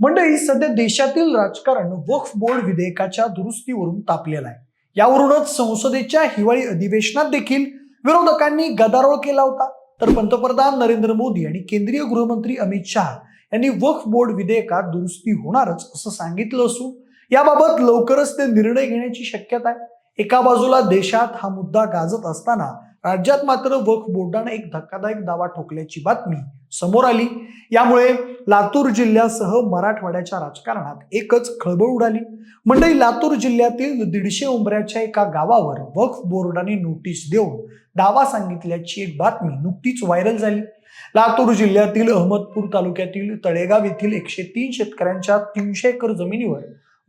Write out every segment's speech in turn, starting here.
मंडळी सध्या देशातील राजकारण वक्फ बोर्ड विधेयकाच्या दुरुस्तीवरून तापलेला आहे. यावरूनच संसदेच्या हिवाळी अधिवेशनात देखील विरोधकांनी गदारोळ केला होता. तर पंतप्रधान नरेंद्र मोदी आणि केंद्रीय गृहमंत्री अमित शहा यांनी वक्फ बोर्ड विधेयकात दुरुस्ती होणारच असं सांगितलं असून याबाबत लवकरच ते निर्णय घेण्याची शक्यता आहे. एका बाजूला देशात हा मुद्दा गाजत असताना राज्यात मात्र वक्फ बोर्डाने एक धक्कादायक दावा ठोकल्याची बातमी समोर आली. यामुळे लातूर जिल्ह्यासह मराठवाड्याच्या राजकारणात एकच खळबळ उडाली. मंडळी लातूर जिल्ह्यातील दीडशे उंबऱ्याच्या एका गावावर वक्फ बोर्डाने नोटीस देऊन दावा सांगितल्याची एक बातमी नुकतीच व्हायरल झाली. लातूर जिल्ह्यातील अहमदपूर तालुक्यातील तळेगाव येथील एकशे तीन शेतकऱ्यांच्या तीनशे एकर जमिनीवर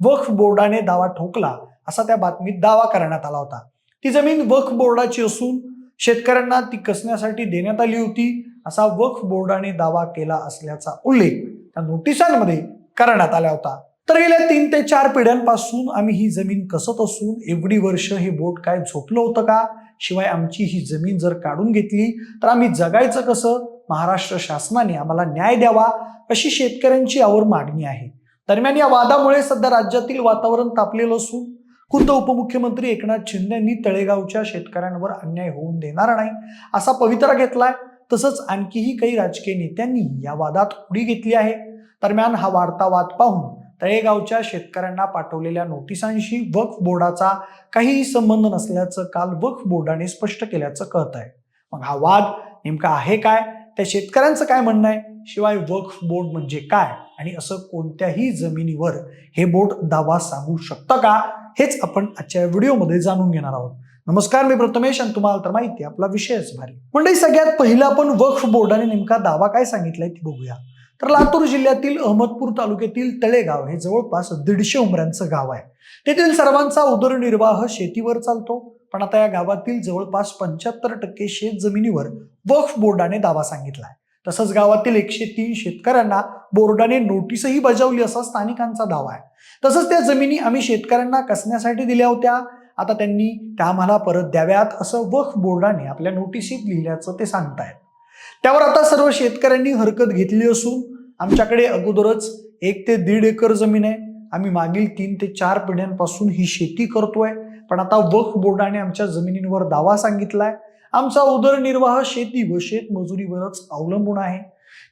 वक्फ बोर्डाने दावा ठोकला असा त्या बातमीत दावा करण्यात आला होता. ती जमीन वक्फ बोर्डाची असून शेतकऱ्यांना ती कसण्यासाठी देण्यात आली होती असा वक्फ बोर्डाने दावा केला असल्याचा उल्लेख त्या नोटिसांमध्ये करण्यात आला होता. तर गेल्या तीन ते चार पिढ्यांपासून आम्ही ही जमीन कसत असून एवढी वर्ष हे बोट काय झोपलं होतं का? शिवाय आमची ही जमीन जर काढून घेतली तर आम्ही जगायचं कसं? महाराष्ट्र शासनाने आम्हाला न्याय द्यावा अशी शेतकऱ्यांची आवर मागणी आहे. दरम्यान या वादामुळे सध्या राज्यातील वातावरण तापलेलं असून खुद्द उपमुख्यमंत्री एकनाथ शिंदेंनी तळेगावच्या शेतकऱ्यांवर अन्याय होऊन देणार नाही असा पवित्रा घेतलाय. तसंच आणखीही काही राजकीय नेत्यांनी या वादात उडी घेतली आहे. दरम्यान हा वाढता वाद पाहून तळेगावच्या शेतकऱ्यांना पाठवलेल्या नोटिसांशी वक्फ बोर्डाचा काहीही संबंध नसल्याचं काल वक्फ बोर्डाने स्पष्ट केल्याचं कळत आहे मग हा वाद नेमका आहे काय? त्या शेतकऱ्यांचं काय म्हणणं आहे? शिवाय वक्फ बोर्ड म्हणजे काय? आणि असं कोणत्याही जमिनीवर हे बोर्ड दावा सांगू शकतं का? हेच आपण आजच्या व्हिडिओमध्ये जाणून घेणार आहोत. नमस्कार मी प्रथमेश आणि तुम्हाला तर माहिती आहे, आपला विषयच भारी. म्हणजे सगळ्यात पहिला आपण वक्फ बोर्डाने नेमका दावा काय सांगितलाय ती बघूया. तर लातूर जिल्ह्यातील अहमदपूर तालुक्यातील तळेगाव हे जवळपास दीडशे उमऱ्यांचं गाव आहे. तेथील सर्वांचा उदरनिर्वाह शेतीवर चालतो. पण आता या गावातील जवळपास पंच्याहत्तर टक्के शेत जमिनीवर वक्फ बोर्डाने दावा सांगितलाय. तसंच गावातील एकशे तीन शेतकऱ्यांना बोर्डाने नोटीसही बजावली असा स्थानिकांचा दावा आहे. तसंच त्या जमिनी आम्ही शेतकऱ्यांना कसण्यासाठी दिल्या होत्या. आता त्यांनी त्या आम्हाला परत द्याव्यात असं वक्फ बोर्डाने आपल्या नोटिसीत लिहिल्याचं ते सांगतायत. त्यावर आता सर्व शेतकऱ्यांनी हरकत घेतली असून आमच्याकडे अगोदरच एक ते दीड एकर जमीन आहे. आम्ही मागील तीन ते चार पिढ्यांपासून ही शेती करतोय. पण आता वक्फ बोर्डाने आमच्या जमिनींवर दावा सांगितलाय. आमचा उदरनिर्वाह शेती व शेतमजुरीवरच अवलंबून आहे.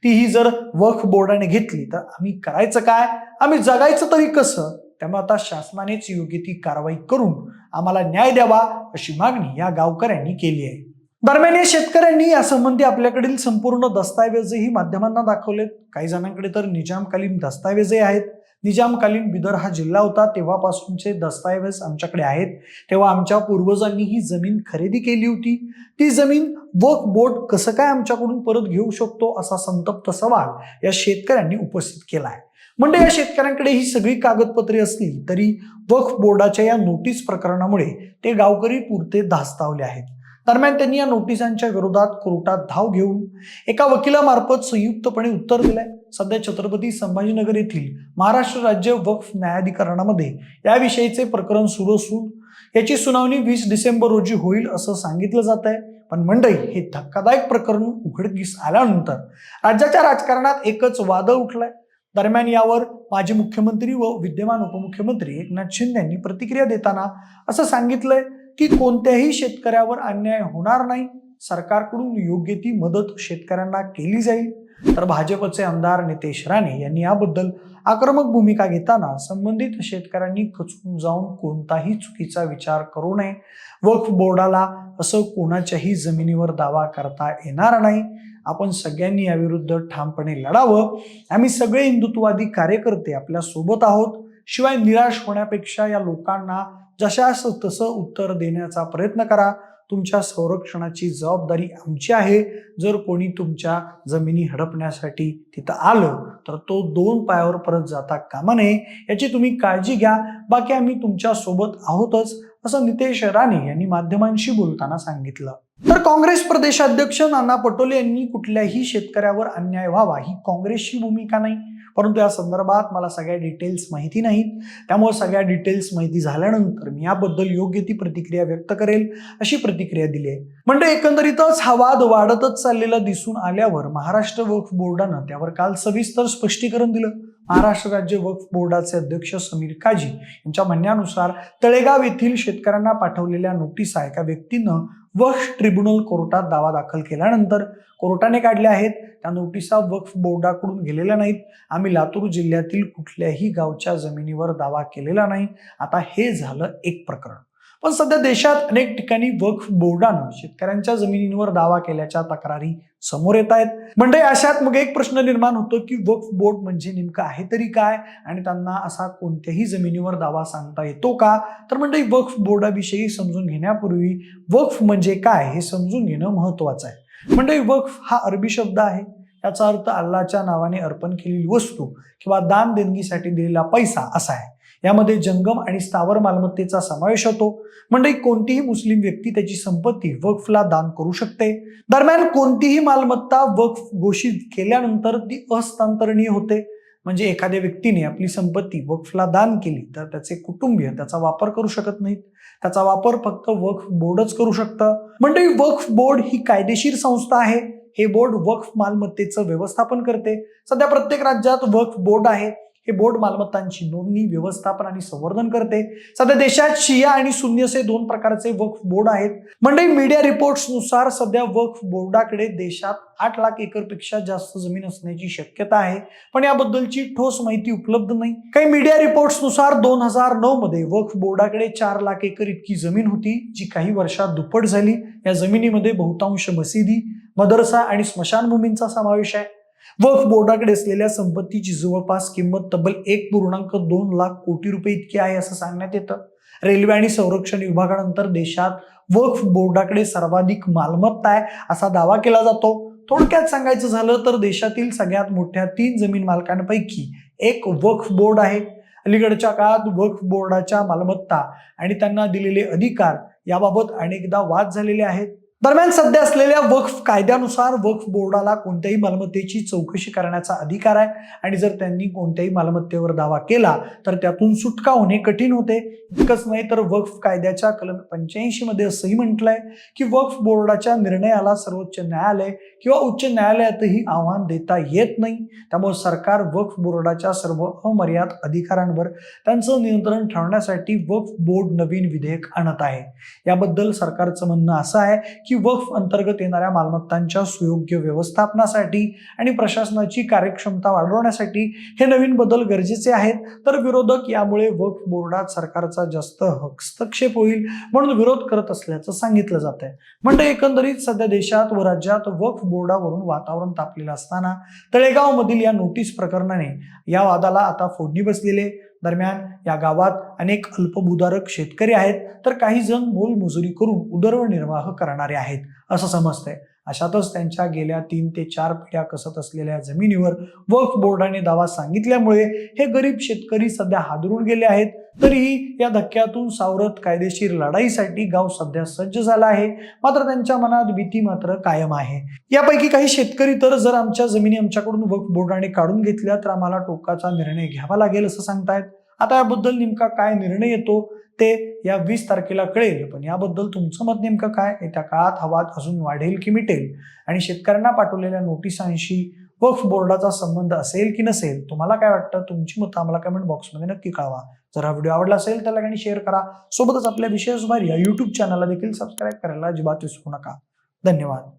ती ही जर वक्फ बोर्डाने घेतली तर आम्ही करायचं काय? आम्ही जगायचं तरी कसं? त्यामुळे आता शासनानेच योग्य ती कारवाई करून आम्हाला न्याय द्यावा अशी मागणी या गावकऱ्यांनी केली आहे. दरम्यान या शेतकऱ्यांनी यासंबंधी आपल्याकडील संपूर्ण दस्तावेजही माध्यमांना दाखवलेत. काही जणांकडे तर निजामकालीन दस्तावेजही आहेत. निजामकालीन बिदर हा जिल्हा होता. तेव्हापासूनचे दस्ताऐवज आमच्याकडे आहेत. तेव्हा आमच्या पूर्वजांनी ही जमीन खरेदी केली होती. ती जमीन वक्फ बोर्ड कसं काय आमच्याकडून परत घेऊ शकतो असा संतप्त सवाल या शेतकऱ्यांनी उपस्थित केला आहे म्हणजे या शेतकऱ्यांकडे ही सगळी कागदपत्रे असली तरी वक्फ बोर्डाच्या या नोटीस प्रकरणामुळे ते गावकरी पुरते धास्तावले आहेत. दरम्यान त्यांनी या नोटिसांच्या विरोधात कोर्टात धाव घेऊन एका वकिलामार्फत संयुक्तपणे उत्तर दिलंय. सध्या छत्रपती संभाजीनगर येथील महाराष्ट्र राज्य वक्फ न्यायाधिकरणामध्ये याविषयीचे प्रकरण सुरू असून याची सुनावणी वीस डिसेंबर रोजी होईल असं सांगितलं जात आहे. पण मंडई हे धक्कादायक प्रकरण उघडकीस आल्यानंतर राज्याच्या राजकारणात एकच वादळ उठलंय. दरम्यान यावर माजी मुख्यमंत्री व विद्यमान उपमुख्यमंत्री एकनाथ शिंदे यांनी प्रतिक्रिया देताना असं सांगितलंय. की कोणत्याही शेतकऱ्यावर अन्याय होणार नाही. सरकारकडून योग्य ती मदत शेतकऱ्यांना केली जाईल. तर भाजपचे आमदार नितेश राणे यांनी याबद्दल आक्रमक भूमिका घेताना संबंधित शेतकऱ्यांनी खचून जाऊन कोणताही चुकीचा विचार करू नये. वक्फ बोर्डाला असं कोणाच्याही जमिनीवर दावा करता येणार नाही. आपण सगळ्यांनी याविरुद्ध ठामपणे लढावं. आम्ही सगळे हिंदुत्ववादी कार्यकर्ते आपल्यासोबत आहोत. शिवाय निराश होण्यापेक्षा या लोकांना जशास तसं उत्तर देण्याचा प्रयत्न करा. तुमच्या संरक्षणाची जबाबदारी आमची आहे. जर कोणी तुमच्या जमिनी हडपण्यासाठी तिथं आलं तर तो दोन पायावर परत जाता कामा नये. याची तुम्ही काळजी घ्या. बाकी आम्ही तुमच्यासोबत आहोतच असं नितेश राणे यांनी माध्यमांशी बोलताना सांगितलं. तर काँग्रेस प्रदेशाध्यक्ष नाना पटोले यांनी कुठल्याही शेतकऱ्यावर अन्याय व्हावा ही काँग्रेसची भूमिका नाही. परंतु या संदर्भात मला सगळ्या डिटेल्स माहिती नाहीत. त्यामुळे सगळ्या डिटेल्स माहिती झाल्यानंतर मी याबद्दल योग्य ती प्रतिक्रिया व्यक्त करेल अशी प्रतिक्रिया दिली आहे. म्हणजे एकंदरीतच हा वाद वाढतच चाललेला दिसून आल्यावर महाराष्ट्र वक्फ बोर्डानं त्यावर काल सविस्तर स्पष्टीकरण दिलं. महाराष्ट्र राज्य वक्फ बोर्डाचे अध्यक्ष समीर काजी यांच्या म्हणण्यानुसार तळेगाव येथील शेतकऱ्यांना पाठवलेल्या नोटिसा एका व्यक्तीनं वक्फ ट्रिब्युनल कोर्टात दावा दाखल केल्यानंतर कोर्टाने काढल्या आहेत. त्या नोटिसा वक्फ बोर्डाकडून गेलेल्या नाहीत. आम्ही लातूर जिल्ह्यातील कुठल्याही गावच्या जमिनीवर दावा केलेला नाही. आता हे झालं एक प्रकरण. पण सध्या देशात अनेक ठिकाणी वक्फ बोर्डानं शेतकऱ्यांच्या जमिनींवर दावा केल्याच्या तक्रारी समोर येत आहेत. म्हणजे अशात मग एक प्रश्न निर्माण होतो की वक्फ बोर्ड म्हणजे नेमकं आहे तरी काय आणि त्यांना असा कोणत्याही जमिनीवर दावा सांगता येतो का? तर म्हणजे वक्फ बोर्डाविषयी समजून घेण्यापूर्वी वक्फ म्हणजे काय हे समजून घेणं महत्वाचं आहे. म्हणजे वक्फ हा अरबी शब्द आहे. त्याचा अर्थ अल्लाच्या नावाने अर्पण केलेली वस्तू किंवा दान देणगीसाठी दिलेला पैसा असा आहे. यामध्ये जंगम आणि स्थावर मालमत्तेचा समावेश होतो. म्हणजे कोणतीही मुस्लिम व्यक्ती त्याची संपत्ती वक्फला दान करू शकते. दरम्यान कोणतीही मालमत्ता वक्फ घोषित केल्यानंतर ती हस्तांतरणीय होते. म्हणजे एखाद्या व्यक्तीने आपली संपत्ती वक्फला दान केली तर त्याचे कुटुंबीय त्याचा वापर करू शकत नाहीत. त्याचा वापर फक्त वक्फ बोर्डच करू शकतं. म्हणजे वक्फ बोर्ड ही कायदेशीर संस्था आहे. हे बोर्ड वक्फ मालमत्तेचं व्यवस्थापन करते. सध्या प्रत्येक राज्यात वक्फ बोर्ड आहे. हे बोर्ड मालमत्तांची नोंदणी व्यवस्थापन आणि संवर्धन करते. सध्या देशात शिया आणि शून्य असे दोन प्रकारचे वक्फ बोर्ड आहेत. मंडळी मीडिया रिपोर्ट्सनुसार सध्या वक्फ बोर्डाकडे देशात आठ लाख एकरपेक्षा जास्त जमीन असण्याची शक्यता आहे. पण याबद्दलची ठोस माहिती उपलब्ध नाही. काही मीडिया रिपोर्ट्सनुसार दोन हजार नऊ मध्ये वक्फ बोर्डाकडे चार लाख एकर इतकी जमीन होती जी काही वर्षात दुप्पट झाली. या जमिनीमध्ये बहुतांश मशिदी मदरसा आणि स्मशानभूमींचा समावेश आहे. वक्फ बोर्डाकडे असलेल्या संपत्तीची जवळपास किंमत तब्बल एक पूर्णांक दोन लाख कोटी रुपये इतकी आहे असं सांगण्यात येतं. रेल्वे आणि संरक्षण विभागानंतर देशात वक्फ बोर्डाकडे सर्वाधिक मालमत्ता आहे असा दावा केला जातो. थोडक्यात सांगायचं झालं तर देशातील सगळ्यात मोठ्या तीन जमीन मालकांपैकी एक वक्फ बोर्ड आहे. अलीकडच्या काळात वक्फ बोर्डाच्या मालमत्ता आणि त्यांना दिलेले अधिकार याबाबत अनेकदा वाद झालेले आहेत. दरम्यान सध्या असलेल्या वक्फ कायद्यानुसार वक्फ बोर्डाला कोणत्याही मालमत्तेची चौकशी करण्याचा अधिकार आहे. आणि जर त्यांनी कोणत्याही मालमत्तेवर दावा केला तर त्यातून सुटका होणे कठीण होते. इतकंच नाही तर वक्फ कायद्याच्या कलम पंच्याऐंशी मध्ये असंही म्हटलंय की वक्फ बोर्डाच्या निर्णयाला सर्वोच्च न्यायालय किंवा उच्च न्यायालयातही आव्हान देता येत नाही. त्यामुळे सरकार वक्फ बोर्डाच्या सर्व अमर्याद अधिकारांवर त्यांचं नियंत्रण ठेवण्यासाठी वक्फ बोर्ड नवीन विधेयक आणत आहे. याबद्दल सरकारचं म्हणणं असं आहे की वक्फ अंतर्गत येणाऱ्या मालमत्तांच्या सुयोग्य व्यवस्थापनासाठी आणि प्रशासनाची कार्यक्षमता वाढवण्यासाठी हे नवीन बदल गरजेचे आहेत. तर विरोधक यामुळे वक्फ बोर्डात सरकारचा जास्त हस्तक्षेप होईल म्हणून विरोध करत असल्याचं सांगितलं जात आहे म्हणजे एकंदरीत सध्या देशात व राज्यात वक्फ बोर्डावरून वातावरण तापलेलं असताना तळेगावमधील या नोटीस प्रकरणाने या वादाला आता फोडणी बसलेले दरम्यान या गावात अनेक अल्पभूधारक शेतकरी आहेत तर काही जण मोलमजुरी करून उदरनिर्वाह करणारे आहेत असं समजतंय. अशातच त्यांच्या गेल्या तीन ते चार पिढ्या कसत असलेल्या जमिनीवर वक्फ बोर्डाने दावा सांगितल्यामुळे हे गरीब शेतकरी सध्या हादरून गेले आहेत. तरीही या धक्क्यातून सावरत कायदेशीर लढाईसाठी गाव सध्या सज्ज झाला आहे. मात्र त्यांच्या मनात भीती मात्र कायम आहे. यापैकी काही शेतकरी तर जर आमच्या जमिनी आमच्याकडून वक्फ बोर्डाने काढून घेतल्या तर आम्हाला टोकाचा निर्णय घ्यावा लागेल असं सांगतायत. आता याबद्दल नेमका काय निर्णय येतो ते या वीस तारखेला कळेल. पण याबद्दल तुमचं मत नेमकं काय? येत्या काळात हवा अजून वाढेल की मिटेल? आणि शेतकऱ्यांना पाठवलेल्या नोटिसांशी वक्फ बोर्डाचा संबंध असेल की नसेल? तुम्हाला काय वाटतं? तुमची मतं आम्हाला कमेंट बॉक्समध्ये नक्की कळवा. जर हा व्हिडिओ आवडला असेल तर आणि शेअर करा. सोबतच आपल्या विशेष या युट्यूब चॅनलला देखील सबस्क्राईब करायला अजिबात विसरू नका. धन्यवाद.